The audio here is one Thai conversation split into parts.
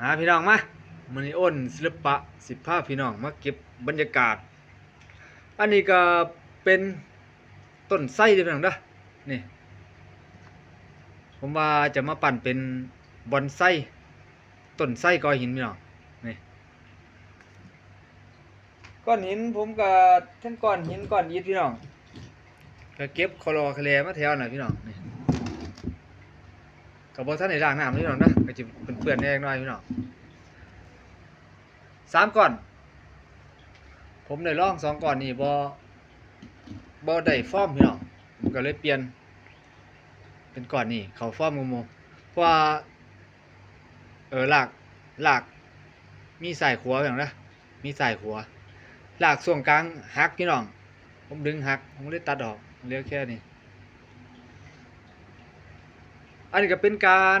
หาพี่น้องมามันนี้อ้นศิลปะสิบภาพพี่น้องมาเก็บบรรยากาศ อันนี้ก็เป็นต้นไส้เด้อพี่น้องเด้อนี่ ผมว่าจะมาปั่นเป็นบอนไส้ต้นไส้กอหินพี่น้องนี่ก้อนหินผมก็ทั้งก้อนหินก้อนอิฐพี่น้องก็เก็บคอรอคาแลมาแถวหน่อยพี่น้องนี่ กับบอท่านในร่างน้ำพี่น้องนะก็จะเป็นเปื่อนแน่น้อยพี่น้องสามก้อน ผมได้ลองสองก้อนนี่บอบอได้ฟอร์มพี่น้องผมก็เลยเปลี่ยน เป็นก้อนนี่เขาฟอร์มงงๆเพราะว่าเออหลากหลากมีสายขัวอย่างนะมีสายขัวหลากส่วนกลางหักพี่น้อง ผมดึงหักผมเลยตัดออกเหลือแค่นี้ อันนี้ก็เป็นการ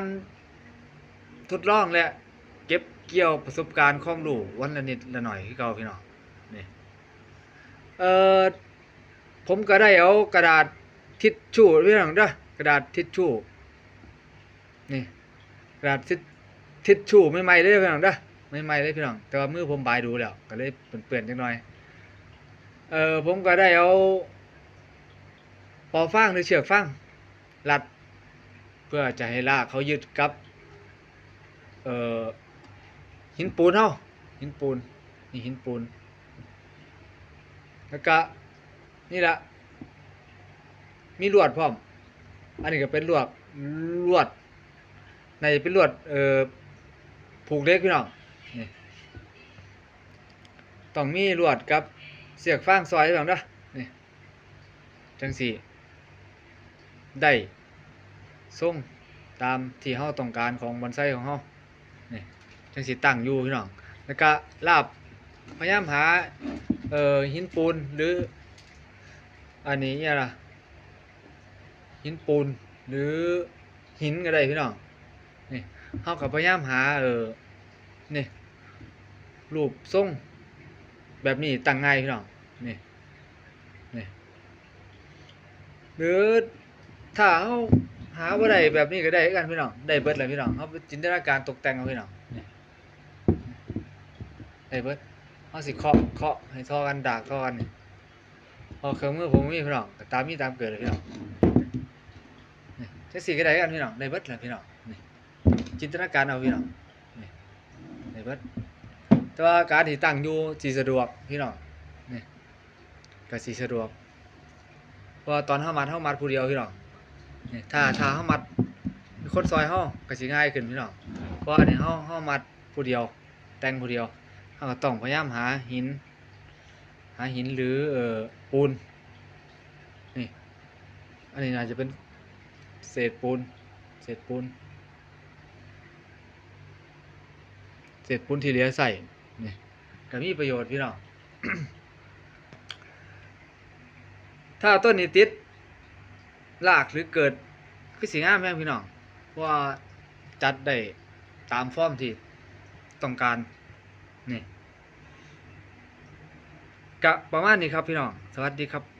ทดลองและเก็บเกี่ยวประสบการณ์ความรู้วันละนิดละหน่อยที่เก่าพี่น้องนี่เอ่อผมก็ได้เอากระดาษทิชชู่พี่น้องเด้อกระดาษทิชชู่นี่กระดาษทิชทิชชู่ไม่ใหม่ๆเลยพี่น้องเด้อไม่ใหม่ๆเลยพี่น้องแต่ว่ามือผมบายดูแล้วก็เลยเปื่อนๆจังหน่อยเออผมก็ได้เอาปอฟางหรือเชือกฟางรัด เพื่อจะให้ลากเขายึดกับเอ่อหินปูนเฮาหินปูนนี่หินปูนแล้วก็นี่ละมีลวดพร้อม อันนี้ก็เป็นลวดลวดในเป็นลวดเอ่อผูกเล็กพี่น้องนี่ต้องมีลวดกับเสียกฟางซอยพี่น้องเด้อนี่จังสี่ได้ ส่งตามที่เฮาต้องการของบอนไซของเฮานี่จังสิตั้งอยู่พี่น้องแล้วก็ลาบพยายามหาเอ่อหินปูนหรือ อันนี้เนี่ยล่ะหินปูนหรือหินก็ได้พี่น้องนี่เฮาก็พยายามหาเออนี่รูปทรงแบบนี้ตั้งง่ายพี่น้องนี่นี่หรือถ้าเฮา หาบ่าได้แบบนี้ก็ได้กันพี่น้องได้เบิดเลยพี่น้องเฮาจินตนาการตกแต่งเอาพี่น้องได้เบิดเฮาสิเคาะเคาะให้ทอกันดากทอกันนี่พอเครื่องมือผมมีพี่น้องตามมีตามเกิดเลยพี่น้องนี่จังสี่ก็ได้กันพี่น้องได้เบิดเลยพี่น้องจินตนาการเอาพี่น้องได้เบิดแต่ว่าการที่ตั้งอยู่สิสะดวกพี่น้องนี่ก็สิสะดวกเพราะตอนเฮามัดเฮามัดผู้เดียวพี่น้อง ถ้าถ้าเฮามัดมีคนซอยเฮาก็สิง่ายขึ้นพี่น้องเพราะว่าอันนี้เฮาเฮามัดผู้เดียว แต่งผู้เดียวเฮาก็ต้องพยายามหาหิน หาหินหรือเอ่อปูนนี่อันนี้น่าจะเป็นเศษปูนเศษปูนเศษปูนที่เหลือใส่นี่ก็มีประโยชน์พี่น้องถ้าต้นนี้ติด ลากหรือเกิดคือสีงามแม่พี่น้องว่าจัดได้ตามฟอร์มที่ต้องการนี่กะประมาณนี้ครับพี่น้อง สวัสดีครับ